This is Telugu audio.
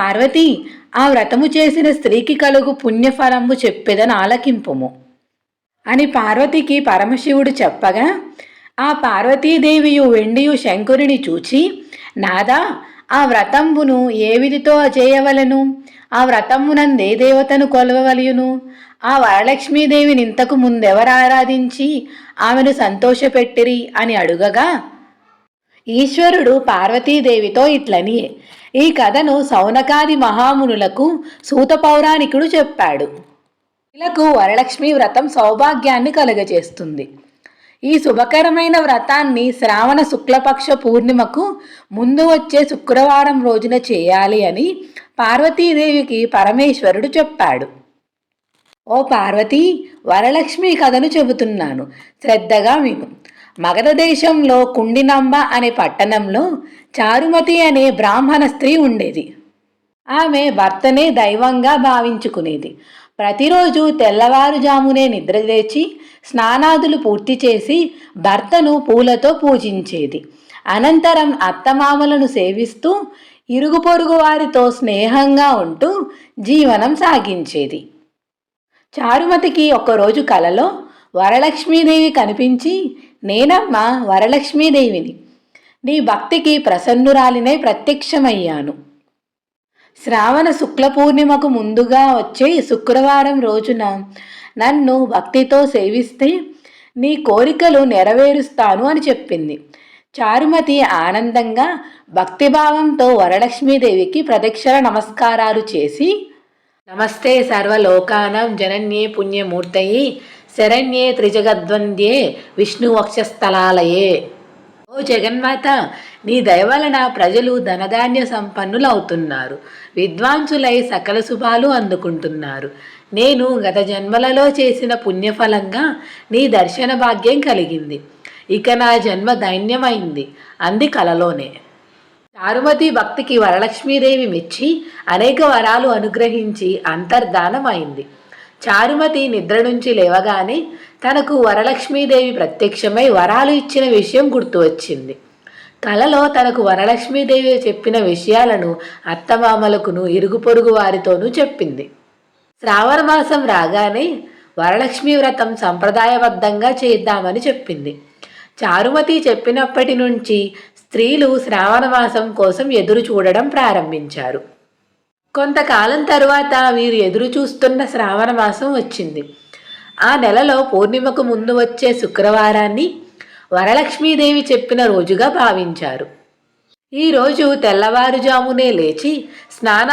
పార్వతి ఆ వ్రతము చేసిన స్త్రీకి కలుగు పుణ్యఫలంబు చెప్పేదని ఆలకింపుము. అని పార్వతికి పరమశివుడు చెప్పగా ఆ పార్వతీదేవియు వెండియు శంకరుని చూచి నాదా ఆ వ్రతంబును ఏ విధితో చేయవలను? ఆ వ్రతమునందే దేవతను కొలవవలయును? ఆ వరలక్ష్మీదేవిని ఇంతకు ముందెవరు ఆరాధించి ఆమెను సంతోషపెట్టిరి? అని అడుగగా ఈశ్వరుడు పార్వతీదేవితో ఇట్లని. ఈ కథను సౌనకాది మహామునులకు సూత పౌరాణికుడు చెప్పాడు. ఇలకు వరలక్ష్మి వ్రతం సౌభాగ్యాన్ని కలుగజేస్తుంది. ఈ శుభకరమైన వ్రతాన్ని శ్రావణ శుక్లపక్ష పూర్ణిమకు ముందు వచ్చే శుక్రవారం రోజున చేయాలి అని పార్వతీదేవికి పరమేశ్వరుడు చెప్పాడు. ఓ పార్వతి వరలక్ష్మి కథను చెబుతున్నాను. శ్రద్ధగా విను. మగధ దేశంలో కుండినంబ అనే పట్టణంలో చారుమతి అనే బ్రాహ్మణ స్త్రీ ఉండేది. ఆమె భర్తనే దైవంగా భావించుకునేది. ప్రతిరోజు తెల్లవారుజామునే నిద్రలేచి స్నానాదులు పూర్తి చేసి భర్తను పూలతో పూజించేది. అనంతరం అత్తమామలను సేవిస్తూ ఇరుగు పొరుగు వారితో స్నేహంగా ఉంటూ జీవనం సాగించేది. చారుమతికి ఒకరోజు కలలో వరలక్ష్మీదేవి కనిపించి నేనమ్మా వరలక్ష్మీదేవిని. నీ భక్తికి ప్రసన్నురాలినై ప్రత్యక్షమయ్యాను. శ్రావణ శుక్ల పూర్ణిమకు ముందుగా వచ్చే శుక్రవారం రోజున నన్ను భక్తితో సేవిస్తే నీ కోరికలు నెరవేరుస్తాను అని చెప్పింది. చారుమతి ఆనందంగా భక్తిభావంతో వరలక్ష్మీదేవికి ప్రదక్షిణ నమస్కారాలు చేసి నమస్తే సర్వలోకానం జనన్యే పుణ్యమూర్తయి శరణ్యే త్రిజగద్వంద్యే విష్ణువక్షస్థలాలయే. ఓ జగన్మాత నీ దయవలన ప్రజలు ధనధాన్య సంపన్నులు అవుతున్నారు విద్వాంసులై సకల శుభాలు అందుకుంటున్నారు. నేను గత జన్మలలో చేసిన పుణ్యఫలంగా నీ దర్శన భాగ్యం కలిగింది. ఇక నా జన్మ దైన్యమైంది అంది కలలోనే. చారుమతి భక్తికి వరలక్ష్మీదేవి మెచ్చి అనేక వరాలు అనుగ్రహించి అంతర్ధానమైంది. చారుమతి నిద్ర నుంచి లేవగానే తనకు వరలక్ష్మీదేవి ప్రత్యక్షమై వరాలు ఇచ్చిన విషయం గుర్తు వచ్చింది. కలలో తనకు వరలక్ష్మీదేవి చెప్పిన విషయాలను అత్తమామలకును ఇరుగు పొరుగు వారితోనూ చెప్పింది. శ్రావణ మాసం రాగానే వరలక్ష్మి వ్రతం సంప్రదాయబద్ధంగా చేద్దామని చెప్పింది. చారుమతి చెప్పినప్పటి నుంచి స్త్రీలు శ్రావణ మాసం కోసం ఎదురు చూడడం ప్రారంభించారు. కొంతకాలం తరువాత వీరు ఎదురు చూస్తున్న శ్రావణ మాసం వచ్చింది. ఆ నెలలో పూర్ణిమకు ముందు వచ్చే శుక్రవారాన్ని వరలక్ష్మీదేవి చెప్పిన రోజుగా భావించారు. ఈరోజు తెల్లవారుజామునే లేచి స్నానా